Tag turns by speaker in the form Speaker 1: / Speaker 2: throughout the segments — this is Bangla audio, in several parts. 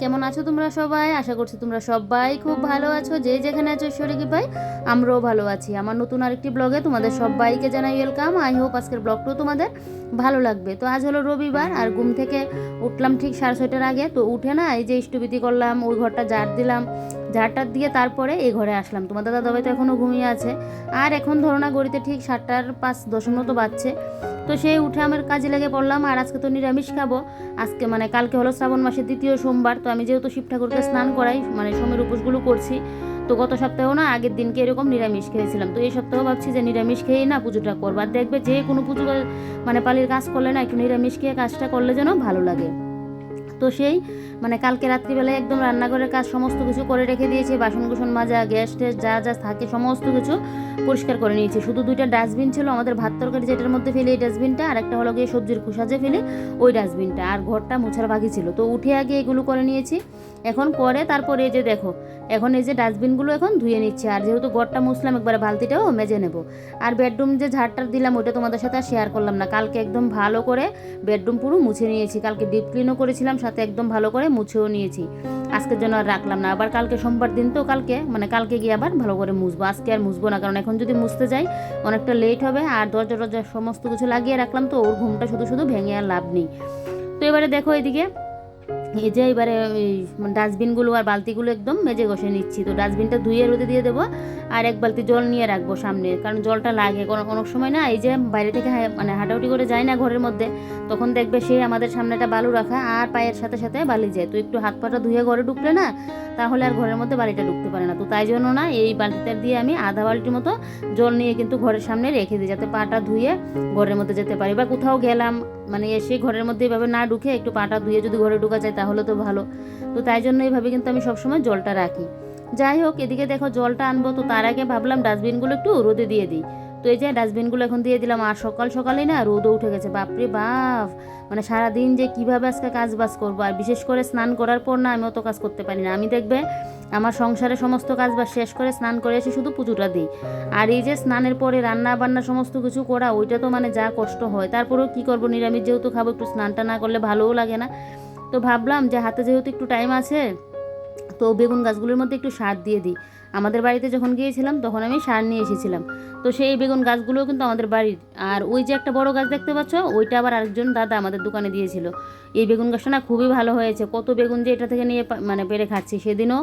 Speaker 1: কেমন আছো তোমরা সবাই? আশা করছি তোমরা সবাই খুব ভালো আছো। যে যেখানে আছো, ঈশ্বরে ভাই আমরাও ভালো আছি। আমার নতুন আরেকটি ব্লগে তোমাদের সবাইকে জানাই ওয়েলকাম আই হোপ আজকের ব্লগটাও তোমাদের ভালো লাগবে। তো আজ হলো রবিবার, আর ঘুম থেকে উঠলাম ঠিক সাড়ে ছয়টার আগে। তো উঠে না, এই যে ইষ্টবিতি করলাম, ওই ঘরটা জার দিলাম। ঝাড়টা দিয়ে তারপরে এই ঘরে আসলাম। তোমাদের দাদাভাই তো এখনও ঘুমিয়ে আছে। আর এখন ধরো না গড়িতে ঠিক সাতটার পাঁচ দশ মতো বাজছে। তো সেই উঠে আমার কাজে লেগে পড়লাম। আর আজকে তো নিরামিষ খাব। আজকে মানে কালকে হলো শ্রাবণ মাসের দ্বিতীয় সোমবার। তো আমি যেহেতু শিব ঠাকুরকে স্নান করাই মানে সোমের উপোসগুলো করছি, তো গত সপ্তাহেও না আগের দিনকে এরকম নিরামিষ খেয়েছিলাম। তো এই সপ্তাহ ভাবছি যে নিরামিষ খেয়েই না পুজোটা করব। আর দেখবে যে কোনো পুজো মানে পালির কাজ করলে না একটু নিরামিষ খেয়ে কাজটা করলে যেন ভালো লাগে। তো সেই মানে কালকে রাত্রিবেলায় একদম রান্নাঘরের কাজ সমস্ত কিছু করে রেখে দিয়েছি বাসন কুসন মাজা, গ্যাস ট্যাস যা যা থাকে সমস্ত কিছু পরিষ্কার করে নিয়েছি। শুধু দুইটা ডাস্টবিন ছিল, আমাদের ভাত তরকারি যেটার মধ্যে ফেলি এই ডাস্টবিনটা, আর একটা হলো গিয়ে সবজির খোসা যে ফেলি ওই ডাস্টবিনটা, আর ঘরটা মোছার বাকি ছিল। তো উঠে আগে এগুলো করে নিয়েছি। এখন পরে তারপরে এই যে দেখো, এখন এই যে ডাস্টবিনগুলো এখন ধুয়ে নিচ্ছে, আর যেহেতু ঘরটা মুছলাম, একবারে বালতিটাও মেজে নেব। আর বেডরুম যে ঝাড়টা দিলাম, ওইটা তোমাদের সাথে আর শেয়ার করলাম না। কালকে একদম ভালো করে বেডরুম পুরো মুছে নিয়েছি। কালকে ডিপ ক্লিনও করেছিলাম সাথে একদম ভালো করে মুছেও নিয়েছি। আজকের জন্য আর রাখলাম না। আবার কালকে সোমবার দিন তো কালকে মানে কালকে গিয়ে আবার ভালো করে মুছবো। আজকে আর মুছবো না, কারণ এখন যদি মুছতে যাই অনেকটা লেট হবে আর দরজা টরজা সমস্ত কিছু লাগিয়ে রাখলাম তো ওর ঘুমটা শুধু শুধু ভেঙে আর লাভ নেই। তো এবারে দেখো এদিকে, এই যে এবারে ডাস্টবিনগুলো আর বালতিগুলো একদম মেজে ঘষে নিচ্ছি। তো ডাস্টবিনটা ধুয়ে রোদে দিয়ে দেবো। আর এক বালতি জল নিয়ে রাখব সামনে, কারণ জলটা লাগে। কোনো অনেক সময় না, এই যে বাইরে থেকে হা- মানে হাঁটাউটি করে যায় না ঘরের মধ্যে, তখন দেখবে সে আমাদের সামনেটা বালু রাখা আর পায়ের সাথে সাথে বালি যায়। তো একটু হাত পাটা ধুয়ে ঘরে ঢুকলে না, তাহলে আর ঘরের মধ্যে বালিটা ঢুকতে পারে না। তো তাই জন্য না, এই বালতিটা দিয়ে আমি আধা বালতির মতো জল নিয়ে কিন্তু ঘরের সামনে রেখে দিই, যাতে পাটা ধুয়ে ঘরের মধ্যে যেতে পারি। বা কোথাও গেলাম মানে এসে ঘরের মধ্যে এভাবে না ঢুকে একটু পাটা ধুয়ে যদি ঘরে ঢুকা যায়, তাহলে তো ভালো। তো তাই জন্য এইভাবে কিন্তু আমি সবসময় জলটা রাখি। যাই হোক, এদিকে দেখো জলটা আনব, তো তার আগে ভাবলাম ডাস্টবিনগুলো একটু রোদে দিয়ে দিই। তো এই যে ডাস্টবিনগুলো এখন দিয়ে দিলাম, আর সকাল সকালেই না রোদও উঠে গেছে, বাপরে বাপ! মানে সারাদিন যে কীভাবে আজকে কাজ বাজ করব, আর বিশেষ করে স্নান করার পর না আমি অত কাজ করতে পারি না। আমি দেখবে আমার সংসারে সমস্ত কাজ বাজ শেষ করে স্নান করে এসে শুধু পুজোটা দিই। আর এই যে স্নানের পরে রান্না বান্না সমস্ত কিছু করা, ওইটা তো মানে যা কষ্ট হয়। তারপরেও কি করব, নিরামিষ যেহেতু খাব, একটু স্নানটা না করলে ভালোও লাগে না। তো ভাবলাম যে হাতে যেহেতু একটু টাইম আছে তো বেগুন গাছগুলোর মধ্যে একটু সার দিয়ে দিই। আমাদের বাড়িতে যখন গিয়েছিলাম, তখন আমি সার নিয়ে এসেছিলাম। তো সেই বেগুন গাছগুলোও কিন্তু আমাদের বাড়ির। আর ওই যে একটা বড় গাছ দেখতে পাচ্ছ, ওইটা আবার আরেকজন দাদা আমাদের দোকানে দিয়েছিল। এই বেগুন গাছটা না খুবই ভালো হয়েছে। কত বেগুন যে এটা থেকে নিয়ে মানে পেরে খাচ্ছি। সেদিনও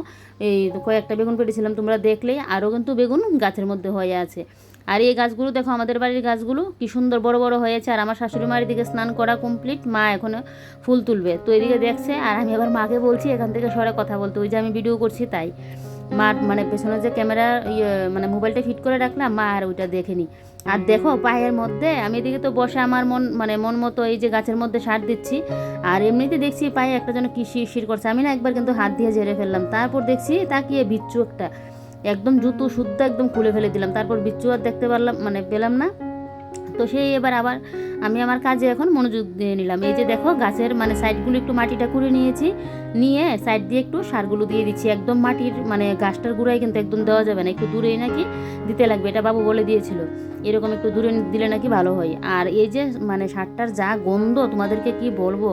Speaker 1: এই কয়েকটা বেগুন পেরেছিলাম তোমরা দেখলেই আরও কিন্তু বেগুন গাছের মধ্যে হয়ে আছে। আর এই গাছগুলো দেখো, আমাদের বাড়ির গাছগুলো কি সুন্দর বড় বড় হয়েছে। আর আমার শাশুড়ি মার এদিকে স্নান করা কমপ্লিট মা এখনও ফুল তুলবে। তো এদিকে দেখছে, আর আমি আবার মাকে বলছি, এখান থেকে সরে কথা বলতে। ওই যে আমি ভিডিও করছি তাই। মা মানে পেছনে যে ক্যামেরা ইয়ে মানে মোবাইলটা ফিট করে রাখলাম, মা আর ওইটা দেখেনি আর দেখো, পায়ের মধ্যে, আমি এদিকে তো বসে আমার মন মানে মন মতো এই যে গাছের মধ্যে সার দিচ্ছি। আর এমনিতে দেখছি পায়ে একটা যেন কি শির করছে। আমি না একবার কিন্তু হাত দিয়ে ঝেড়ে ফেললাম। তারপর দেখছি তাকিয়ে বিচ্ছু একটা। একদম জুতো শুদ্ধ একদম খুলে ফেলে দিলাম। তারপর বিচ্ছু আর দেখতে পারলাম মানে পেলাম না। তো সেই এবার আবার আমি আমার কাজে এখন মনোযোগ দিয়ে নিলাম। এই যে দেখো গাছের মানে সাইডগুলো একটু মাটিটা করে নিয়েছি। নিয়ে সাইড দিয়ে একটু সারগুলো দিয়ে দিচ্ছি। একদম মাটির মানে গাছটার গুঁড়াই কিন্তু একদম দেওয়া যাবে না, একটু দূরেই নাকি দিতে লাগবে, এটা বাবু বলে দিয়েছিল। এরকম একটু দূরে দিলে নাকি ভালো হয়। আর এই যে মানে সারটার যা গন্ধ, তোমাদেরকে কি বলব?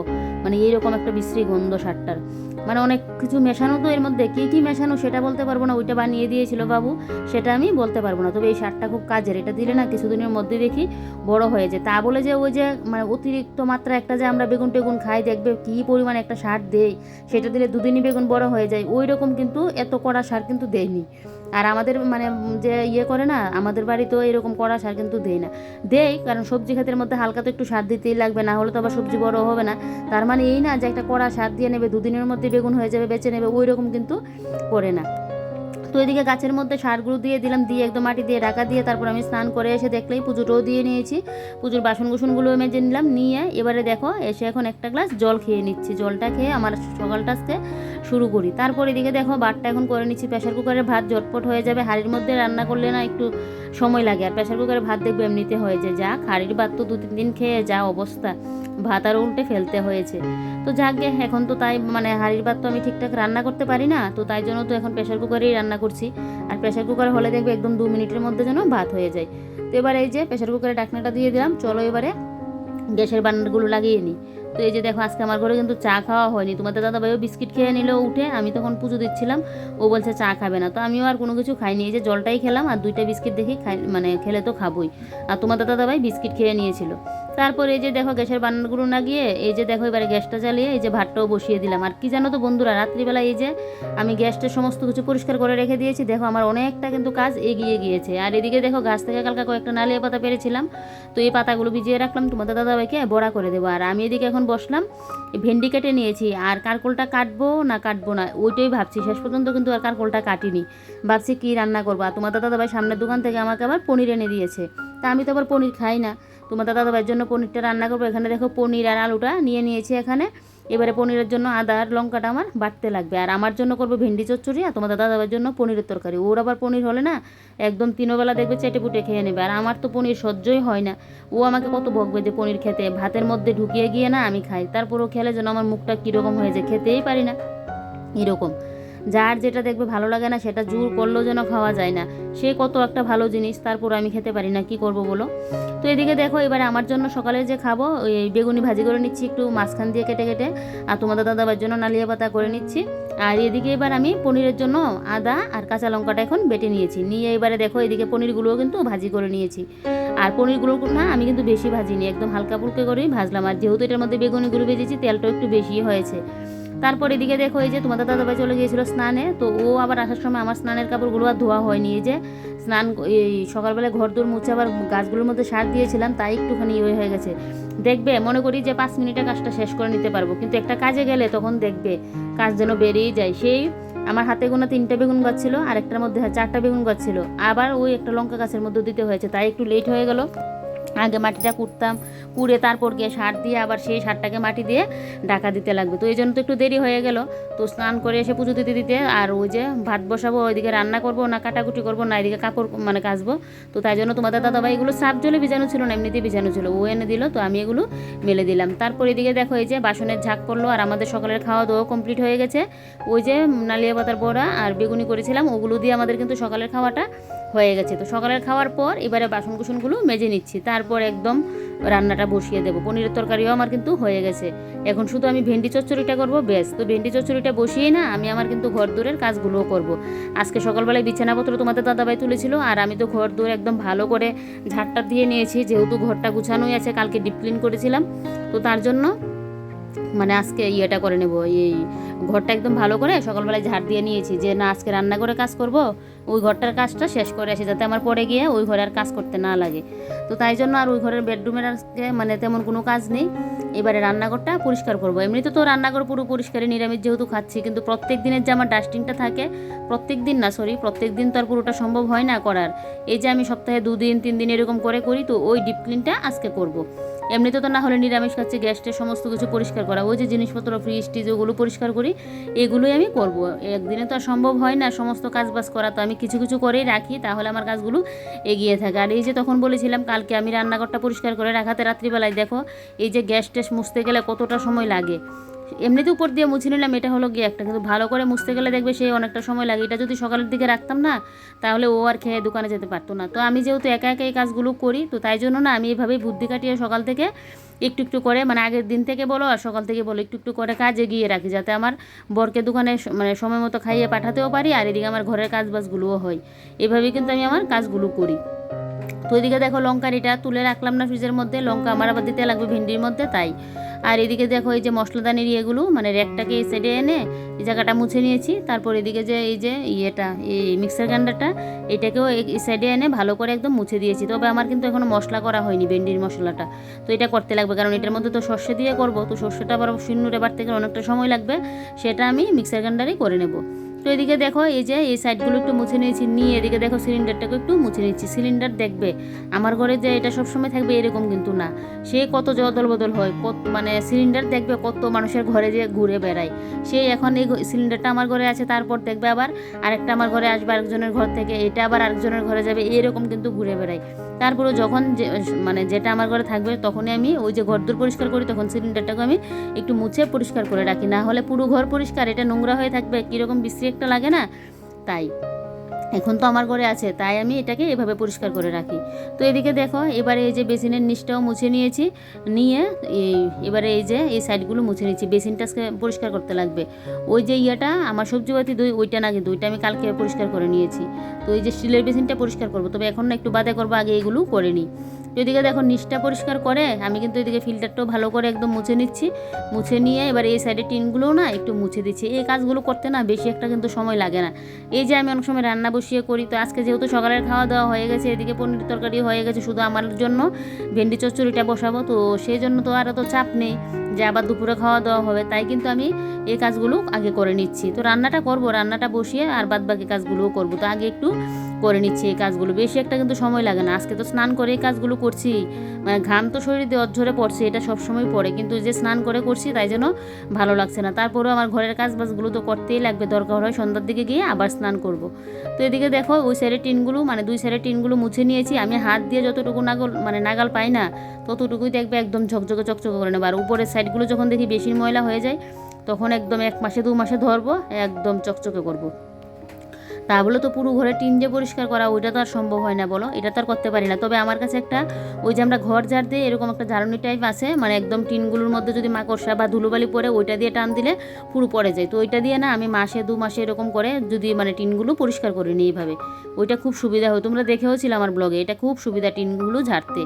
Speaker 1: মানে এইরকম একটা বিশ্রী গন্ধ সারটার। মানে অনেক কিছু মেশানো তো এর মধ্যে, কী কী মেশানো সেটা বলতে পারব না, ওইটা বানিয়ে দিয়েছিল বাবু, সেটা আমি বলতে পারব না। তবে এই সারটা খুব কাজের, এটা দিলে না কিছুদিনের মধ্যে দেখি বড় হয়ে যায়। তা বলে যে ওই যে মানে অতিরিক্ত মাত্রা একটা যে আমরা বেগুন টেগুন খাই, দেখবে কী পরিমাণে একটা সার দেই সেটা দিলে দুদিনই বেগুন বড় হয়ে যায়। ওই রকম কিন্তু এত কড়া সার কিন্তু দেয়নি। আর আমাদের মানে যে ইয়ে করে না, আমাদের বাড়িতেও এরকম কড়া সার কিন্তু দেয় না। দেয়, কারণ সবজি ক্ষেতের মধ্যে হালকা তো একটু সার দিতেই লাগবে, না হলে তো আবার সবজি বড় হবে না। তার মানে এই না যে একটা কড়া সার দিয়ে নেবে, দুদিনের মধ্যে বেগুন হয়ে যাবে, বেঁচে নেবে ওই রকম কিন্তু করে না। তো এদিকে গাছের মধ্যে সারগুলো দিয়ে দিলাম, দিয়ে একদম মাটি দিয়ে ঢাকা দিয়ে তারপর আমি স্নান করে এসে দেখলেই পুজোটাও দিয়ে নিয়েছি। পুজোর বাসন কুসনগুলো মেজে নিলাম, নিয়ে এবারে দেখো এসে এখন একটা গ্লাস জল খেয়ে নিচ্ছি। জলটা খেয়ে আমার সকালটা আজকে শুরু করি। তারপর এদিকে দেখো ভাতটা এখন করে নিচ্ছি প্রেশার কুকারে ভাত ঝটপট হয়ে যাবে। হাঁড়ির মধ্যে রান্না করলে না একটু সময় লাগে, আর প্রেশার কুকারে ভাত দেখবে এমনিতে হয়ে যায়। যা হাঁড়ির ভাত তো দু তিন দিন খেয়ে যা অবস্থা। ভাত আর উল্টে ফেলতে হয়েছে। তো যাকে এখন তো তাই মানে হাঁড়ির ভাত তো আমি ঠিকঠাক রান্না করতে পারি না, তো তাই জন্য তো এখন প্রেশার কুকারেই রান্না করছি। আর প্রেশার কুকারে হলে দেখবে একদম দু মিনিটের মধ্যে যেন ভাত হয়ে যায়। তো এবার এই যে প্রেশার কুকারে ডাকনাটা দিয়ে দিলাম, চলো এবারে গ্যাসের বান্নারগুলো লাগিয়ে নিই তো এই যে দেখো, আজকে আমার ঘরে কিন্তু চা খাওয়া হয়নি। তোমাদের দাদা ভাইও বিস্কিট খেয়ে নিল উঠে, আমি তখন পুজো দিচ্ছিলাম, ও বলছে চা খাবে না। তো আমিও আর কোনো কিছু খাইনি, এই যে জলটাই খেলাম, আর দুইটা বিস্কিট দেখি খাই মানে খেলে তো খাবোই। আর তোমাদের দাদা ভাই বিস্কিট খেয়ে নিয়েছিল। তারপরে এই যে দেখো গ্যাসের বান্নাগুলো না গিয়ে, এই যে দেখো এবারে গ্যাসটা জ্বালিয়ে এই যে ভাতটাও বসিয়ে দিলাম। আর কি জানো তো বন্ধুরা রাত্রিবেলা এই যে আমি গ্যাসটা সমস্ত কিছু পরিষ্কার করে রেখে দিয়েছি, দেখো আমার অনেকটা কিন্তু কাজ এগিয়ে গিয়েছে। আর এদিকে দেখো গাছ থেকে কালকা কয়েকটা নালিয়া পাতা পেরেছিলাম, তো এই পাতাগুলো ভিজিয়ে রাখলাম, তোমাদের দাদাভাইকে বড়া করে দেবো। আর আমি এদিকে এখন বসলাম, ভেন্ডি কেটে নিয়েছি। আর কারকোলটা কাটবো না কাটবো না, ওইটাই ভাবছি। শেষ পর্যন্ত কিন্তু আর কারকোলটা কাটিনি। ভাবছি কী রান্না করব। আর তোমাদের দাদাভাই সামনের দোকান থেকে আমাকে আবার পনির এনে দিয়েছে। তা আমি তো আবার পনির খাই না। তোমাদের দাদাভাইয়ের জন্য পনিরটা রান্না করব। এখানে দেখো পনির আর আলুটা নিয়ে নিয়েছি এখানে। এবারে পনিরের জন্য আদা আর লঙ্কাটা আমার বাটতে লাগবে। আর আমার জন্য করব ভেন্ডি চচ্চড়ি আর তোমাদের দাদাভাইয়ের জন্য পনিরের তরকারি। ওর আবার পনির হলে না একদম তিনোবেলা দেখবে চেটে পুটে খেয়ে নেবে। আর আমার তো পনির সহ্যই হয় না। ও আমাকে কত বকবে যে পনির খেতে। ভাতের মধ্যে ঢুকিয়ে গিয়ে না আমি খাই। তারপরও খেলে যেন আমার মুখটা কীরকম হয়ে যায়, খেতেই পারি না। এরকম। যার যেটা দেখবে ভালো লাগে না, সেটা জোর করলেও যেন খাওয়া যায় না। সে কত একটা ভালো জিনিস তারপর আমি খেতে পারি না, কি করব বলো? তো এদিকে দেখো, এবারে আমার জন্য সকালে যে খাব, ওই বেগুনি ভাজি করে নিচ্ছি, একটু মাঝখান দিয়ে কেটে কেটে, আর তোমাদের দাদাবার জন্য নালিয়া পাতা করে নিচ্ছি। আর এদিকে এবার আমি পনিরের জন্য আদা আর কাঁচা লঙ্কাটা এখন বেটে নিয়েছি। নিয়ে এবারে দেখো, এদিকে পনিরগুলোও কিন্তু ভাজি করে নিয়েছি। আর পনিরগুলো না, আমি কিন্তু বেশি ভাজিনি, একদম হালকা ফুলকা করেই ভাজলাম। আর যেহেতু এটার মধ্যে বেগুনিগুলো ভেজেছি, তেলটাও একটু বেশি হয়েছে। তারপর এদিকে দেখো এই যে তোমাদের দাদাভাই চলে গিয়েছিল স্নানে, তো ও আবার আসার সময় আমার স্নানের কাপড়গুলো আর ধোয়া হয়নি। এই যে স্নান এই সকালবেলায় ঘর দৌড় মুছে আবার গাছগুলোর মধ্যে সার দিয়েছিলাম, তাই একটুখানি ইয়ে হয়ে গেছে। দেখবে, মনে করি যে পাঁচ মিনিটে কাজটা শেষ করে নিতে পারব, কিন্তু একটা কাজে গেলে তখন দেখবে কাজ যেন বেরিয়েই যায়। সেই আমার হাতে গোনা তিনটা বেগুন গাছ ছিল আর একটার মধ্যে চারটা বেগুন গাছ ছিল। আবার ওই একটা লঙ্কা গাছের মধ্যে দিতে হয়েছে, তাই একটু লেট হয়ে গেল। আগে মাটিটা কুটতাম, কুড়ে তারপর গিয়ে সার দিয়ে আবার সেই সারটাকে মাটি দিয়ে ঢাকা দিতে লাগবে। তো এই জন্য তো একটু দেরি হয়ে গেল। তো স্নান করে এসে পুজো দিতে দিতে আর ওই যে ভাত বসাবো, ওইদিকে রান্না করব না, কাটাকুটি করব না, এদিকে কাপড় মানে কাচবো। তো তাই জন্য তোমাদের দাদাভাই এগুলো সাপ জলে ভিজানো ছিল না, এমনিতেই ভিজানো ছিল। ও এনে দিল, তো আমি এগুলো মেলে দিলাম। তারপর এদিকে দেখো এই যে বাসনের ঝাঁক পড়ল আর আমাদের সকালের খাওয়া দাওয়া কমপ্লিট হয়ে গেছে। ওই যে নালিয়া পাতার বড়া আর বেগুনি করেছিলাম, ওগুলো দিয়ে আমাদের কিন্তু সকালের খাওয়াটা হয়ে গেছে। তো সকালের খাওয়ার পর এবারে বাসন কুসনগুলো মেজে নিচ্ছি। তারপর একদম রান্নাটা বসিয়ে দেবো। পনিরের তরকারিও আমার কিন্তু হয়ে গেছে। এখন শুধু আমি ভেন্ডি চচ্চড়িটা করব বেশ তো ভেন্ডি চচ্চড়িটা বসিয়ে না আমি আমার কিন্তু ঘর দূরের কাজগুলোও করব। আজকে সকালবেলায় বিছানাপত্র তোমাদের দাদাভাই তুলেছিল আর আমি তো ঘর দূর একদম ভালো করে ঝাড়টা দিয়ে নিয়েছি। যেহেতু ঘরটা গুছানোই আছে, কালকে ডিপ ক্লিন করেছিলাম। তো তার জন্য মানে আজকে ইয়েটা করে নেব, এই ঘরটা একদম ভালো করে সকালবেলায় ঝাড় দিয়ে নিয়েছি, যে না আজকে রান্না করে কাজ করব, ওই ঘরটার কাজটা শেষ করে আসি, যাতে আমার পরে গিয়ে ওই ঘরে আর কাজ করতে না লাগে। তো তাই জন্য আর ওই ঘরের বেডরুমের আজকে মানে তেমন কোনো কাজ নেই, এবারে রান্নাঘরটা পরিষ্কার করব। এমনিতে তো রান্নাঘর পুরো পরিষ্কারই, নিরামিষ যেহেতু খাচ্ছি, কিন্তু প্রত্যেক দিনের যে আমার ডাস্টিংটা থাকে, প্রত্যেক দিন না সরি প্রত্যেক দিন তো আর পুরোটা সম্ভব হয় না করার। এই যে আমি সপ্তাহে দুদিন তিন দিন এরকম করে করি, তো ওই ডিপ ক্লিনটা আজকে করব। এমনিতে তো না হলে নিরামিষ খাচ্ছি গ্যাসটা সমস্ত কিছু পরিষ্কার করা। ওই যে জিনিসপত্র ফ্রিজ টিজ, ওগুলো পরিষ্কার করি, এগুলোই আমি করব। একদিনে তো আর সম্ভব হয় না সমস্ত কাজ বাজ করা, তো আমি কিছু কিছু করেই রাখি, তাহলে আমার কাজগুলো এগিয়ে থাকে। আর এই যে তখন বলেছিলাম, কালকে আমি রান্নাঘরটা পরিষ্কার করে রাখাতে রাত্রিবেলায় দেখো, এই যে গ্যাস ট্যাস মুছতে গেলে কতটা সময় লাগে? এমনিতে উপর দিয়ে মুছে নিলাম, এটা হলো গিয়ে একটা। কিন্তু ভালো করে মুছতে গেলে দেখবে সে অনেকটা সময় লাগে। এটা যদি সকালের দিকে রাখতাম না, তাহলে ও আর খেয়ে দোকানে যেতে পারতো না। তো আমি যেহেতু একা একা এই কাজগুলো করি, তো তাই জন্য না আমি এইভাবেই বুদ্ধি কাটিয়ে সকাল থেকে একটু একটু করে মানে আগের দিন থেকে বলো আর সকাল থেকে বলো, একটু একটু করে কাজ এগিয়ে রাখি, যাতে আমার বরকে দোকানে মানে সময় মতো খাইয়ে পাঠাতেও পারি আর এদিকে আমার ঘরের কাজ বাজগুলোও হয়। এভাবেই কিন্তু আমি আমার কাজগুলো করি। তো এদিকে দেখো লঙ্কার এটা তুলে রাখলাম না ফ্রিজের মধ্যে, লঙ্কা আমার আবার দিতে লাগবে ভিন্ডির মধ্যে, তাই। আর এদিকে দেখো এই যে মশলাদানির ইয়েগুলো মানে র্যাকটাকে এই সাইডে এনে এই জায়গাটা মুছে নিয়েছি। তারপর এদিকে যে এই যে ইয়েটা, এই মিক্সার গ্রাইন্ডারটা এটাকেও এই সাইডে এনে ভালো করে একদম মুছে দিয়েছি। তবে আমার কিন্তু এখনও মশলা করা হয়নি ভেন্ডির মশলাটা। তো এটা করতে লাগবে, কারণ এটার মধ্যে তো সর্ষে দিয়ে করব। তো সর্ষেটা আবার শূন্যটা বাড়তে গেলে অনেকটা সময় লাগবে। সেটা আমি মিক্সার গ্রাইন্ডারেই করে নেব। তো এদিকে দেখো, এই যে এই সাইডগুলো একটু মুছে নিয়েছি, নিয়ে এদিকে দেখো সিলিন্ডারটাকে একটু মুছে নিচ্ছি সিলিন্ডার দেখবে, আমার ঘরে যে এটা সবসময় থাকবে এরকম কিন্তু না। সে কত জদল বদল হয়, কত মানে সিলিন্ডার দেখবে কত মানুষের ঘরে যে ঘুরে বেড়ায়। সে এখন এই সিলিন্ডারটা আমার ঘরে আছে, তারপর দেখবে আবার আরেকটা আমার ঘরে আসবে আরেকজনের ঘর থেকে, এটা আবার আরেকজনের ঘরে যাবে, এরকম কিন্তু ঘুরে বেড়ায়। তারপরে যখন যে মানে যেটা আমার ঘরে থাকবে তখনই আমি ওই যে ঘর ঘরদোর পরিষ্কার করি, তখন সিলিন্ডারটাকে আমি একটু মুছে পরিষ্কার করে রাখি। না হলে পুরো ঘর পরিষ্কার, এটা নোংরা হয়ে থাকবে, কীরকম বিশ্রী একটা লাগে না? তাই। এখন তো আমার ঘরে আছে, তাই আমি এটাকে এভাবে পরিষ্কার করে রাখি। তো এদিকে দেখো, এবারে এই যে বেসিনের নিচটাও মুছে নিয়েছি, নিয়ে এই, এবারে এই যে এই সাইডগুলো মুছে নিয়েছি, বেসিনটা পরিষ্কার করতে লাগবে। ওই যে ইয়েটা, আমার সবজি বাতি দই, ওইটা না কিন্তু, ওইটা আমি কালকে পরিষ্কার করে নিয়েছি। তো এই যে স্টিলের বেসিনটা পরিষ্কার করব, তবে এখন না একটু বাদে করব, আগে এগুলো করে নিই। তো এদিকে দেখো নিচটা পরিষ্কার করে, আমি কিন্তু এদিকে ফিল্টারটাও ভালো করে একদম মুছে নিচ্ছি। মুছে নিয়ে এবার এই সাইডে টিনগুলোও না একটু মুছে দিচ্ছি। এই কাজগুলো করতে না বেশি একটা কিন্তু সময় লাগে না। এই যে আমি অনেক সময় রান্না বসিয়ে করি, তো আজকে যেহেতু সকালের খাওয়া দাওয়া হয়ে গেছে, এদিকে পনির তরকারি হয়ে গেছে শুধু আমার জন্য। ভেন্ডি চচ্চড়িটা বসাবো, তো সেই জন্য তো আর তো চাপ নেই যে আবার দুপুরে খাওয়া দাওয়া হবে। তাই কিন্তু আমি এই কাজগুলো আগে করে নিচ্ছি। তো রান্নাটা করব, রান্নাটা বসিয়ে আর বাদ বাকি কাজগুলোও করব। তো আগে একটু করে নিচ্ছি এই কাজগুলো। বেশি একটা কিন্তু সময় লাগে না। আজকে তো স্নান করে এই কাজগুলো করছি। মানে ঘাম তো শরীরে দিয়ে অঝরে পড়ছে, এটা সবসময় পড়ে। কিন্তু যে স্নান করে করছি তাই জন্য ভালো লাগছে না। তারপরেও আমার ঘরের কাজ বাজগুলো তো করতেই লাগবে। দরকার হয় সন্ধ্যার দিকে গিয়ে আবার স্নান করব। তো এদিকে দেখো ওই সাইডের টিনগুলো মানে দুই সাইডের টিনগুলো মুছে নিয়েছি। আমি হাত দিয়ে যতটুকু নাগল মানে নাগাল পাই না, ততটুকুই দেখবে একদম ঝকঝকে, চকচকে করে নেব। আর উপরের সাইডগুলো যখন দেখি বেশি ময়লা হয়ে যায়, তখন একদম এক মাসে, দু মাসে ধরবো, একদম চকচকে করব। তা বলে তো পুরো ঘরে টিন যে পরিষ্কার করা, ওইটা তো আর সম্ভব হয় না বলো। এটা তো আর করতে পারি না। তবে আমার কাছে একটা, ওই যে আমরা ঘর ঝাড় দিয়ে এরকম একটা ঝাড়ুনি টাইপ আছে মানে একদম টিনগুলোর মধ্যে যদি মাকড়সা বা ধুলোবালি পরে ওইটা দিয়ে টান দিলে পুরো পড়ে যায়। তো ওইটা দিয়ে না আমি মাসে দু মাসে এরকম করে যদি মানে টিনগুলো পরিষ্কার করে নিই এইভাবে। ওইটা খুব সুবিধা হয়। তোমরা দেখেও ছিল আমার ব্লগে এটা খুব সুবিধা টিনগুলো ঝাড়তে।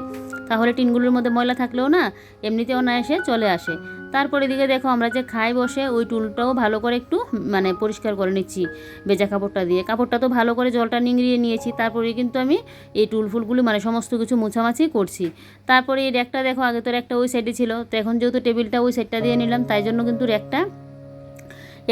Speaker 1: তাহলে টিনগুলোর মধ্যে ময়লা থাকলেও না, এমনিতেও না এসে চলে আসে। তারপর এদিকে দেখো আমরা যে খাই বসে, ওই টুলটাও ভালো করে একটু মানে পরিষ্কার করে নিচ্ছি বেজা কাপড়টা দিয়ে। কাপড়টা তো ভালো করে জলটা নিংড়িয়ে নিয়েছি, তারপরে কিন্তু আমি এই টুল ফুলগুলো মানে সমস্ত কিছু মোছামাছি করছি। তারপরে এই র্যাকটা দেখো আগে তো র্যাকটা ওই সাইডে ছিল, তো এখন যেহেতু টেবিলটা ওই সাইডটা দিয়ে নিলাম, তাই জন্য কিন্তু র্যাকটা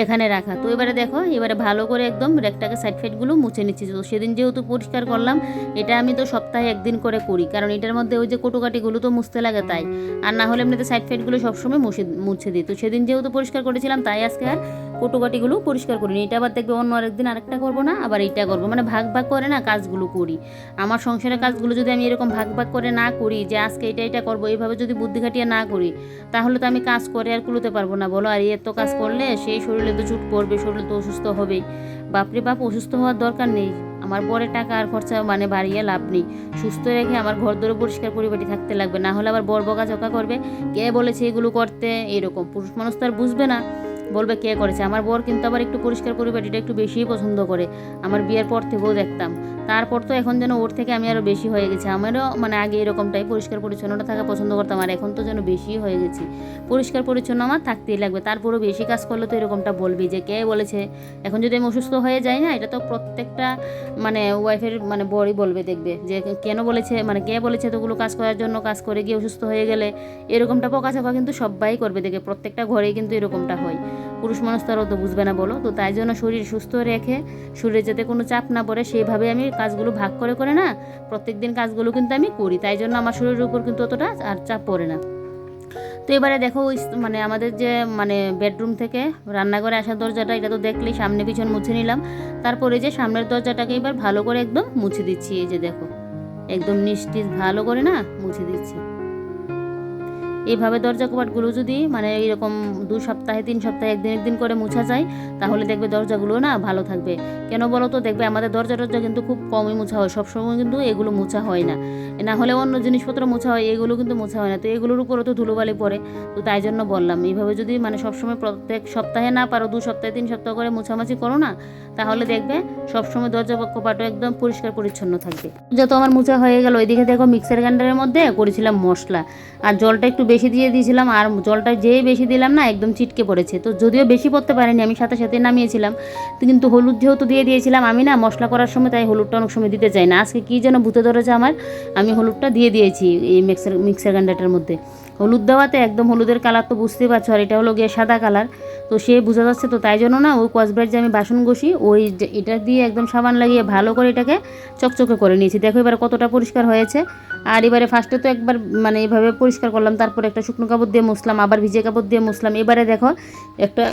Speaker 1: এখানে রাখা। তো এবারে দেখো, এবারে ভালো করে একদম র্যাকটাকে সাইড ফাইডগুলো মুছে নিচ্ছি। তো সেদিন যেহেতু পরিষ্কার করলাম, এটা আমি তো সপ্তাহে একদিন করে করি। কারণ এটার মধ্যে ওই যে কোটোকাটিগুলো তো মুছতে লাগে তাই। আর না হলে এমনিতে সাইড ফাইডগুলো সবসময় মুছে মুছে দিই। তো সেদিন যেহেতু পরিষ্কার করেছিলাম, তাই আজকে আর কোটোকাটিগুলো পরিষ্কার করিনি। এটা আবার দেখবে অন্য আরেকদিন আরেকটা করব না, আবার এইটা করব। মানে ভাগ ভাগ করে না কাজগুলো করি। আমার সংসারের কাজগুলো যদি আমি এরকম ভাগ ভাগ করে না করি যে আজকে এটা এটা করব, এইভাবে যদি বুদ্ধি খাটিয়ে না করি, তাহলে তো আমি কাজ করে আর কুলোতে পারব না। বলো, আর এত কাজ করলে সেই শরীরে তো চুট পড়বে, শরীর তো অসুস্থ হবেই। বাপরে বাপ, অসুস্থ হওয়ার দরকার নেই। আমার পরে টাকা আর খরচা মানে বাড়িয়ে লাভ নেই। সুস্থ রেখে আমার ঘর দরে পরিষ্কার পরিপাটি থাকতে লাগবে। না হলে আবার বর বকা চকা করবে, কে বলেছে এগুলো করতে? এরকম পুরুষ মানুষ তো আর বুঝবে না। বলবে কে করেছে? আমার বর কিন্তু আবার একটু পরিষ্কার পরিপাটিটা একটু বেশিই পছন্দ করে। আমার বিয়ের পর থেকেও দেখতাম। তারপর তো এখন যেন ওর থেকে আমি আরও বেশি হয়ে গেছি। আমারও মানে আগে এরকমটাই পরিষ্কার পরিচ্ছন্নটা থাকা পছন্দ করতাম, আর এখন তো যেন বেশি হয়ে গেছি। পরিষ্কার পরিচ্ছন্ন আমার থাকতেই লাগবে। তারপরও বেশি কাজ করলে তো এরকমটা বলবি যে কে বলেছে? এখন যদি আমি অসুস্থ হয়ে যাই না, এটা তো প্রত্যেকটা মানে ওয়াইফের মানে বরই বলবে, দেখবে যে কেন বলেছে? মানে কে বলেছে তোগুলো কাজ করার জন্য? কাজ করে গিয়ে অসুস্থ হয়ে গেলে এরকমটা পকাচাপা কিন্তু সবাই করবে দেখে প্রত্যেকটা ঘরেই কিন্তু এরকমটা হয়। পুরুষ মানুষ তারাও তো বুঝবে না, বলো। তো তাই জন্য শরীর সুস্থ রেখে শরীরে যাতে কোনো চাপ না পড়ে, সেইভাবে আমি কাজগুলো ভাগ করে করে না প্রত্যেক দিন কাজগুলো কিন্তু আমি করি। তাই জন্য আমার শরীরের উপর কিন্তু অতটা আর চাপ পড়ে না। তো এবারে দেখো ওই মানে আমাদের যে মানে বেডরুম থেকে রান্নাঘরে আসার দরজাটা, এটা তো দেখলেই সামনে পিছন মুছে নিলাম। তারপরে যে সামনের দরজাটাকে এবার ভালো করে একদম মুছে দিচ্ছি, এই যে দেখো। একদম নিশ্চিত ভালো করে না মুছে দিচ্ছি। এইভাবে দরজা কপাটগুলো যদি মানে এইরকম দু সপ্তাহে, তিন সপ্তাহে একদিন একদিন করে মুছা যায়, তাহলে দেখবে দরজাগুলো না ভালো থাকবে। কেন বলো তো? দেখবে আমাদের দরজা টরজা কিন্তু খুব কমই মোছা হয়। সবসময় কিন্তু এগুলো মোছা হয় না। না হলে অন্য জিনিসপত্র মোছা হয়, এগুলো কিন্তু মোছা হয় না। তো এগুলোর উপরও তো ধুলোবালি পড়ে। তো তাই জন্য বললাম, এইভাবে যদি মানে সবসময় প্রত্যেক সপ্তাহে না পারো, দু সপ্তাহে, তিন সপ্তাহ করে মোছামাছি করো না, তাহলে দেখবে সবসময় দরজা কপাটও একদম পরিষ্কার পরিচ্ছন্ন থাকবে। যত আমার মোছা হয়ে গেল। ওইদিকে দেখো মিক্সার গ্রাইন্ডারের মধ্যে করেছিলাম মশলা। আর জলটা একটু বেশি দিয়ে দিয়েছিলাম আর জলটা যেই বেশি দিলাম না, একদম ছিটকে পড়েছে। তো যদিও বেশি পড়তে পারেনি, আমি সাথে সাথে নামিয়েছিলাম। কিন্তু হলুদ যেহেতু দিয়ে দিয়েছিলাম, আমি না মশলা করার সময় তাই হলুদটা অনেক সময় দিতে চাই না। আজকে কী যেন ভূতে ধরেছে আমার, আমি হলুদটা দিয়ে দিয়েছি এই মিক্সার মিক্সার গ্রাইন্ডারটার মধ্যে। হলুদ দেওয়াতে একদম হলুদের কালার তো বুঝতেই পারছ, আর এটা হলো গিয়ে সাদা কালার। তো সে বোঝা যাচ্ছে তো তাই জন্য না, ওই কসব্রাইট যে আমি বাসন ঘষি, ওই এটা দিয়ে একদম সাবান লাগিয়ে ভালো করে এটাকে চকচকে করে নিয়েছি। দেখো এবার কতটা পরিষ্কার হয়েছে। আর এবারে ফার্স্টে তো একবার মানে এভাবে পরিষ্কার করলাম, তারপর একটা শুকনো কাপড় দিয়ে মুসলাম আবার ভিজে কাপড় দিয়ে মুসলাম এবারে দেখো একটা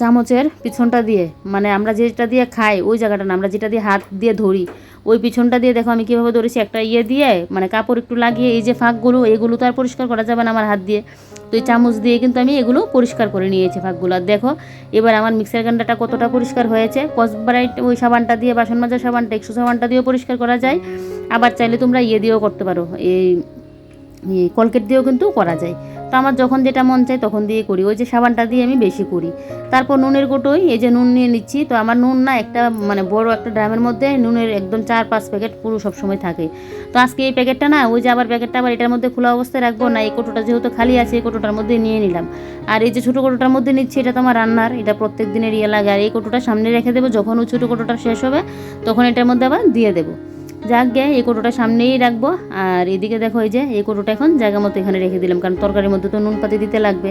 Speaker 1: চামচের পিছনটা দিয়ে মানে আমরা যেটা দিয়ে খাই, ওই জায়গাটা না, আমরা যেটা দিয়ে হাত দিয়ে ধরি, ওই পিছনটা দিয়ে দেখো আমি কীভাবে ধরেছি, একটা ইয়ে দিয়ে মানে কাপড় একটু লাগিয়ে, এই যে ফাঁকগুলো, এগুলো তো আর পরিষ্কার করা যাবে না আমার হাত দিয়ে। তো এই চামচ দিয়ে কিন্তু আমি এগুলো পরিষ্কার করে নিয়েছি ফাঁকগুলো। আর দেখো, এবার আমার মিক্সার গ্রাইন্ডারটা কতটা পরিষ্কার হয়েছে। কসব্রাইট ওই সাবানটা দিয়ে, বাসন মাজার সাবানটা, একশো সাবানটা দিয়েও পরিষ্কার করা যায়। আবার চাইলে তোমরা ইয়ে দিয়েও করতে পারো, এই এই কলকেট দিয়েও কিন্তু করা যায়। তো আমার যখন যেটা মন চায় তখন দিয়ে করি। ওই যে সাবানটা দিয়ে আমি বেশি করি। তারপর নুনের গোটোই, এই যে নুন নিয়ে নিচ্ছি। তো আমার নুন না একটা মানে বড় একটা ড্রামের মধ্যে নুনের একদম চার পাঁচ প্যাকেট পুরো সবসময় থাকে। তো আজকে এই প্যাকেটটা না, ওই যে আবার প্যাকেটটা আবার এটার মধ্যে খোলা অবস্থায় রাখব না, এই কোটোটা যেহেতু খালি আছে, এই কোটোটার মধ্যে নিয়ে নিলাম। আর এই যে ছোটো কোটোটার মধ্যে নিচ্ছি, এটা তো আমার রান্নার, এটা প্রত্যেক দিনের ইয়ে লাগে। আর এই কোটোটা সামনে রেখে দেবো, যখন ওই ছোটো কোটোটা শেষ হবে, তখন এটার মধ্যে আবার দিয়ে দেবো। যাক গে, এই কোটোটা সামনেই রাখব। আর এদিকে দেখো এই যে, এই কোটোটা এখন জায়গা মতো এখানে রেখে দিলাম। কারণ তরকারির মধ্যে তো নুন পাতি দিতে লাগবে।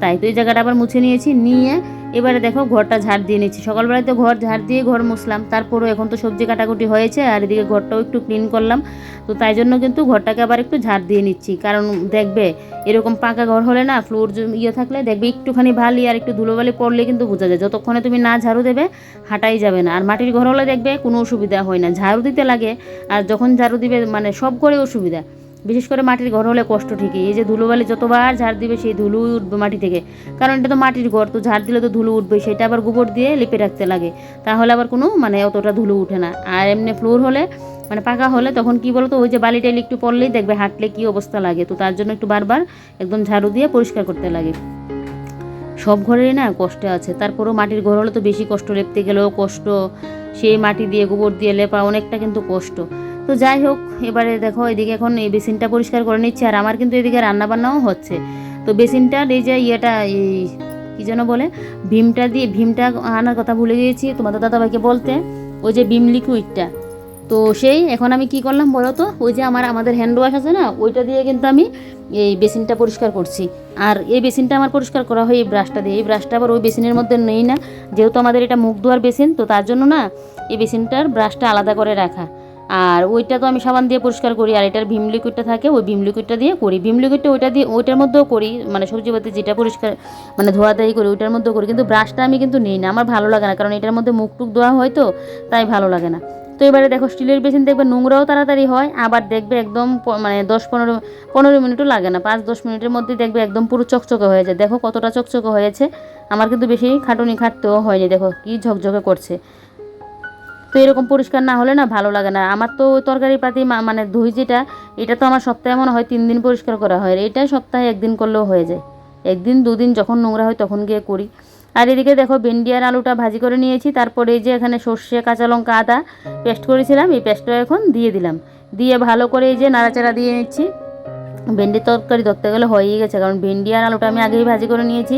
Speaker 1: তাই তো এই জায়গাটা আবার মুছে নিয়েছি। নিয়ে এবারে দেখো ঘরটা ঝাড় দিয়ে নিচ্ছি। সকালবেলায় তো ঘর ঝাড় দিয়ে ঘর মুছলাম, তারপরও এখন তো সবজি কাটাকুটি হয়েছে আর এদিকে ঘরটাও একটু ক্লিন করলাম। তো তাই জন্য কিন্তু ঘরটাকে আবার একটু ঝাড় দিয়ে নিচ্ছি। কারণ দেখবে এরকম পাকা ঘর হলে না ফ্লোর ইয়ে থাকলে দেখবে একটুখানি ভালি আর একটু ধুলোবালি পড়লে কিন্তু বোঝা যায়। যতক্ষণে তুমি না ঝাড়ু দেবে, হাঁটাই যাবে না। আর মাটির ঘর হলে দেখবে কোনো অসুবিধা হয় না। ঝাড়ু দিতে লাগে, আর যখন ঝাড়ু দিবে মানে সব করে অসুবিধা। বিশেষ করে মাটির ঘর হলে কষ্ট ঠিকই। এই যে ধুলোবালি যতবার ঝাড় দিবে সেই ধুলো উঠবে মাটি থেকে। কারণ এটা তো মাটির ঘর, তো ঝাড় দিলে তো ধুলো উঠবে সেটা আবার গোবর দিয়ে লিপে রাখতে লাগে। তাহলে আবার কোনো মানে অতটা ধুলো উঠে না। আর এমনি ফ্লোর হলে মানে পাকা হলে তখন কি বলতো, ওই যে বালি টালি একটু পড়লেই দেখবে হাঁটলে কি অবস্থা লাগে। তো তার জন্য একটু বারবার একদম ঝাড়ু দিয়ে পরিষ্কার করতে লাগে। সব ঘরেরই না কষ্টে আছে। তারপরেও মাটির ঘর হলে তো বেশি কষ্ট, লেপতে গেলেও কষ্ট। সেই মাটি দিয়ে গোবর দিয়ে লেপা অনেকটা কিন্তু কষ্ট। তো যাই হোক, এবারে দেখো এদিকে এখন এই বেসিনটা পরিষ্কার করে নিচ্ছে আর আমার কিন্তু এদিকে রান্নাবান্নাও হচ্ছে। তো বেসিনটার এই যে ইয়েটা, এই কী যেন বলে, ভীমটা দিয়ে, ভীমটা আনার কথা ভুলে গিয়েছি, তোমাদের দাদাভাইকে বলতে, ওই যে ভীম লিকুইডটা তো সেই এখন আমি কি করলাম বলো তো, ওই যে আমার, আমাদের হ্যান্ড ওয়াশ আছে না, ওইটা দিয়ে কিন্তু আমি এই বেসিনটা পরিষ্কার করছি। আর এই বেসিনটা আমার পরিষ্কার করা হয় এই ব্রাশটা দিয়ে। এই ব্রাশটা আবার ওই বেসিনের মধ্যে নেই না, যেহেতু আমাদের এটা মুখ ধোয়ার বেসিন, তো তার জন্য না, এই বেসিনটার ব্রাশটা আলাদা করে রাখা। আর ওইটা তো আমি সাবান দিয়ে পরিষ্কার করি, আর এটার ভীম লিকুইডটা থাকে, ওই ভীম লিকুইডটা দিয়ে করি। ভীম লিকুইডটা ওইটা দিয়ে, ওইটার মধ্যেও করি মানে সবজিপাতি যেটা পরিষ্কার মানে ধোয়া দায়ী করি, ওইটার মধ্যেও করি। কিন্তু ব্রাশটা আমি কিন্তু নিই না, আমার ভালো লাগে না, কারণ এটার মধ্যে মুখ টুক ধোয়া হয় তো, তাই ভালো লাগে না। তো এবারে দেখো স্টিলের বেসিন দেখবে নোংরাও তাড়াতাড়ি হয়, আবার দেখবে একদম মানে দশ পনেরো পনেরো মিনিটও লাগে না, পাঁচ দশ মিনিটের মধ্যে দেখবে একদম পুরো চকচকে হয়ে যায়। দেখো কতটা চকচকে হয়েছে, আমার কিন্তু বেশি খাটুনি খাটতেও হয়নি, দেখো কি ঝকঝকে করছে। তো এরকম পরিষ্কার না হলে না ভালো লাগে না। আমার তো ওই তরকারি পাতি মানে ধুই যেটা, এটা তো আমার সপ্তাহে মনে হয় তিন দিন পরিষ্কার করা হয়। এটা সপ্তাহে একদিন করলেও হয়ে যায়। একদিন, দুদিন যখন নোংরা হয় তখন গিয়ে করি। আর এদিকে দেখো ভেন্ডি আর আলুটা ভাজি করে নিয়েছি। তারপরে এই যে এখানে সর্ষে, কাঁচা লঙ্কা, আদা পেস্ট করেছিলাম। এই পেস্টটা এখন দিয়ে দিলাম। দিয়ে ভালো করে এই যে নাড়াচাড়া দিয়ে নিচ্ছি। ভেন্ডির তরকারি ধরতে গেলে হয়েই গেছে। কারণ ভেন্ডি আর আলুটা আমি আগেই ভাজি করে নিয়েছি।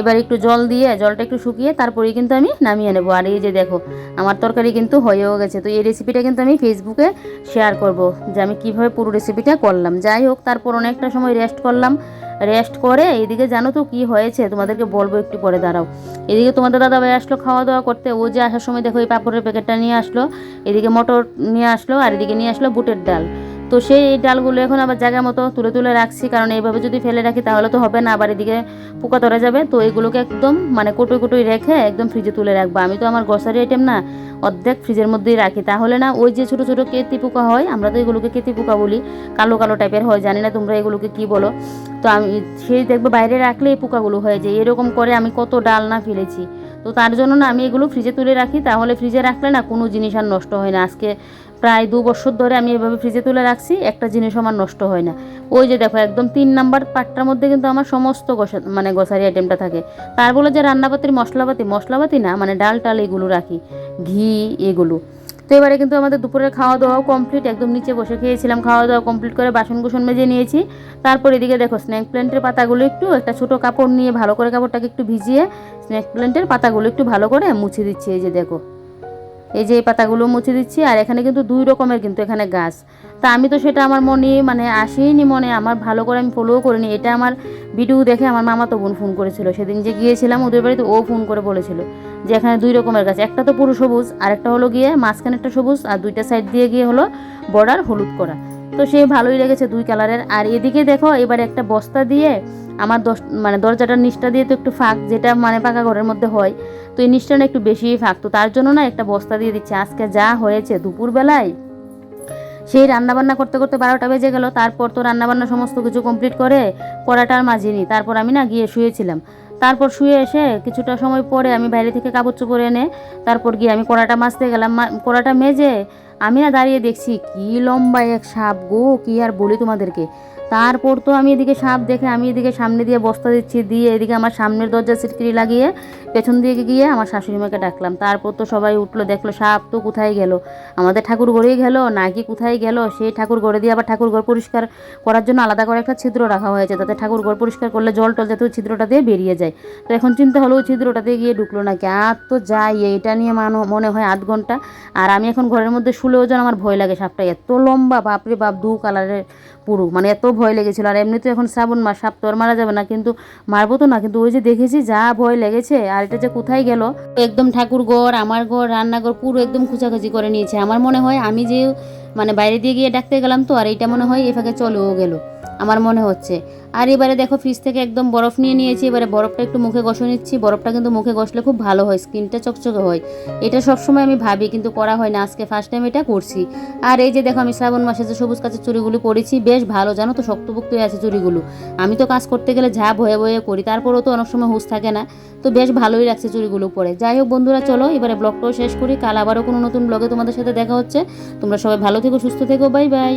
Speaker 1: এবার একটু জল দিয়ে, জলটা একটু শুকিয়ে তারপরেই কিন্তু আমি নামিয়ে নেব। আর এই যে দেখো, আমার তরকারি কিন্তু হয়েও গেছে। তো এই রেসিপিটা কিন্তু আমি ফেসবুকে শেয়ার করব যে আমি কীভাবে পুরো রেসিপিটা করলাম। যাই হোক, তারপর অনেকটা সময় রেস্ট করলাম। রেস্ট করে এইদিকে জানো তো কি হয়েছে? তোমাদেরকে বলব একটু পরে, দাঁড়াও। এদিকে তোমাদের দাদাভাই আসলো খাওয়া দাওয়া করতে। ও যে আসার সময় দেখো এই পাপড়ের প্যাকেটটা নিয়ে আসলো। এদিকে মটর নিয়ে আসলো, আর এদিকে নিয়ে আসলো বুটের ডাল। তো সেই ডালগুলো এখন আবার জায়গা মতো তুলে তুলে রাখছি, কারণ এইভাবে যদি ফেলে রাখি তাহলে তো হবে না, আবার এদিকে পোকা ধরা যাবে। তো এগুলোকে একদম মানে কোটোই কোটোই রেখে একদম ফ্রিজে তুলে রাখব। আমি তো আমার গ্রসারি আইটেম না, অর্ধেক ফ্রিজের মধ্যেই রাখি। তাহলে না, ওই যে ছোটো ছোটো কেতি পোকা হয়, আমরা তো এগুলোকে কেতি পোকা বলি, কালো কালো টাইপের হয়, জানি না তোমরা এগুলোকে কি বলো। তো আমি সেই দেখবে বাইরে রাখলে এই পোকাগুলো হয়ে যায়। এরকম করে আমি কত ডাল না ফেলেছি। তো তার জন্য না আমি এগুলো ফ্রিজে তুলে রাখি, তাহলে ফ্রিজে রাখলে না কোনো জিনিস আর নষ্ট হয় না। আজকে প্রায় দু বছর ধরে আমি এভাবে ফ্রিজে তুলে রাখছি, একটা জিনিস আমার নষ্ট হয় না। ওই যে দেখো, একদম তিন নাম্বার পাটটার মধ্যে কিন্তু আমার সমস্ত গোসা মানে গোসারি আইটেমটা থাকে। তার বলে যে রান্নাপাতির মশলাপাতি মশলাপাতি না মানে ডাল টাল এগুলো রাখি, ঘি এগুলো। তো এবারে কিন্তু আমাদের দুপুরের খাওয়া দাওয়াও কমপ্লিট একদম নিচে বসে খেয়েছিলাম খাওয়া দাওয়া কমপ্লিট করে বাসন কুসন মেজে নিয়েছি। তারপর এদিকে দেখো স্ন্যাক প্ল্যান্টের পাতাগুলো একটু, একটা ছোটো কাপড় নিয়ে ভালো করে কাপড়টাকে একটু ভিজিয়ে স্ন্যাক প্ল্যান্টের পাতাগুলো একটু ভালো করে মুছে দিচ্ছি, এই যে দেখো। এই যে এই পাতাগুলো মুছে দিচ্ছি, আর এখানে কিন্তু দুই রকমের কিন্তু এখানে গাছ। তা আমি তো সেটা আমার মনে মানে আসেইনি মনে, আমার ভালো করে আমি ফলোও করিনি। এটা আমার ভিডিও দেখে আমার মামা তো বোন ফোন করেছিল। সেদিন যে গিয়েছিলাম ওদের বাড়িতে, ও ফোন করে বলেছিল যে এখানে দুই রকমের গাছ, একটা তো পুরো সবুজ, আর একটা হলো গিয়ে মাঝখানে একটা সবুজ, আর দুইটা সাইড দিয়ে গিয়ে হলো বর্ডার হলুদ করা। তো সে ভালোই লেগেছে দুই কালারের আর এদিকে দেখো, এবার একটা বস্তা দিয়ে আমার দশ মানে দরজাটার নিচটা দিয়ে তো একটু ফাঁক, যেটা মানে পাকা ঘরের মধ্যে হয় তো এই না একটু বেশিই ফাঁক তো তার জন্য না একটা বস্তা দিয়ে দিচ্ছে। আজকে যা হয়েছে দুপুরবেলায়, সেই রান্নাবান্না করতে করতে বারোটা বেজে গেল। তারপর তো রান্নাবান্না সমস্ত কিছু কমপ্লিট করে কড়াটার মাঝিনি তারপর আমি না গিয়ে শুয়েছিলাম। তারপর শুয়ে এসে কিছুটা সময় পরে আমি বাইরে থেকে কাপড় চোপড় এনে তারপর গিয়ে আমি কড়াটা মাজতে গেলাম। কড়াটা মেজে আমি না দাঁড়িয়ে দেখছি, কি লম্বা এক সাপ গো, কি আর বলি তোমাদেরকে। তারপর তো আমি এদিকে সাপ দেখে, আমি এদিকে সামনে দিয়ে বস্তা দিচ্ছি, দিয়ে এদিকে আমার সামনের দরজা সিটকিরি লাগিয়ে পেছন দিকে গিয়ে আমার শাশুড়ি মাকে ডাকলাম। তারপর তো সবাই উঠল, দেখল সাপ তো কোথায় গেল? আমাদের ঠাকুর ঘরেই গেল, নাকি কোথায় গেল? সেই ঠাকুর ঘরে দিয়ে আবার ঠাকুর ঘর পরিষ্কার করার জন্য আলাদা করে একটা ছিদ্র রাখা হয়েছে তাতে ঠাকুর ঘর পরিষ্কার করলে জল টল যাতে ওই ছিদ্রটা দিয়ে বেরিয়ে যায়। তো এখন চিন্তা হলো ওই ছিদ্রটা দিয়ে গিয়ে ঢুকলো নাকি? আর তো যাই এটা নিয়ে মানো, মনে হয় আধ ঘণ্টা। আর আমি এখন ঘরের মধ্যে শুলেও যেন আমার ভয় লাগে সাপটা, এত লম্বা, বাপরে বাপ, দু কালারের পুরো। মানে এত ভয় লেগেছিল। আর এমনি তো এখন শ্রাবণ মাস, সাপ তো আর মারা যাবে না, কিন্তু মারবো তো না। কিন্তু ওই যে দেখেছি, যা ভয় লেগেছে, আর এটা যে কোথায় গেল? একদম ঠাকুর ঘর, আমার ঘর, রান্নাঘর, পুরো একদম খুচাখুচি করে নিয়েছে। আমার মনে হয় আমি যে মানে বাইরে দিয়ে গিয়ে ডাকতে গেলাম তো, আর এইটা মনে হয় এ ফাঁকে চলেও গেল। আমার মনে হচ্ছে। আর এবারে দেখো ফ্রিজ থেকে একদম বরফ নিয়ে নিয়েছি, এবারে বরফটা একটু মুখে ঘষে নিচ্ছি। বরফটা কিন্তু মুখে ঘষলে খুব ভালো হয়, স্কিনটা চকচকে হয়। এটা সবসময় আমি ভাবি, কিন্তু করা হয় না। আজকে ফার্স্ট টাইম এটা করছি। আর এই যে দেখো, আমি শ্রাবণ মাসে যে সবুজ কাচের চুড়িগুলো পরেছি বেশ ভালো, জানো তো, শক্তপোক্ত হয়ে আছে চুড়িগুলো। আমি তো কাজ করতে গেলে ঝা ভয়ে ভয়ে করি, তারপরেও তো অনেক সময় হুঁশ থাকে না। তো বেশ ভালোই লাগছে চুড়িগুলো পরে। যাই হোক বন্ধুরা, চলো এবারে ব্লগটাও শেষ করি। কাল আবারও কোনো নতুন ব্লগে তোমাদের সাথে দেখা হচ্ছে। তোমরা সবাই ভালো থেকো, সুস্থ থেকো বাই বাই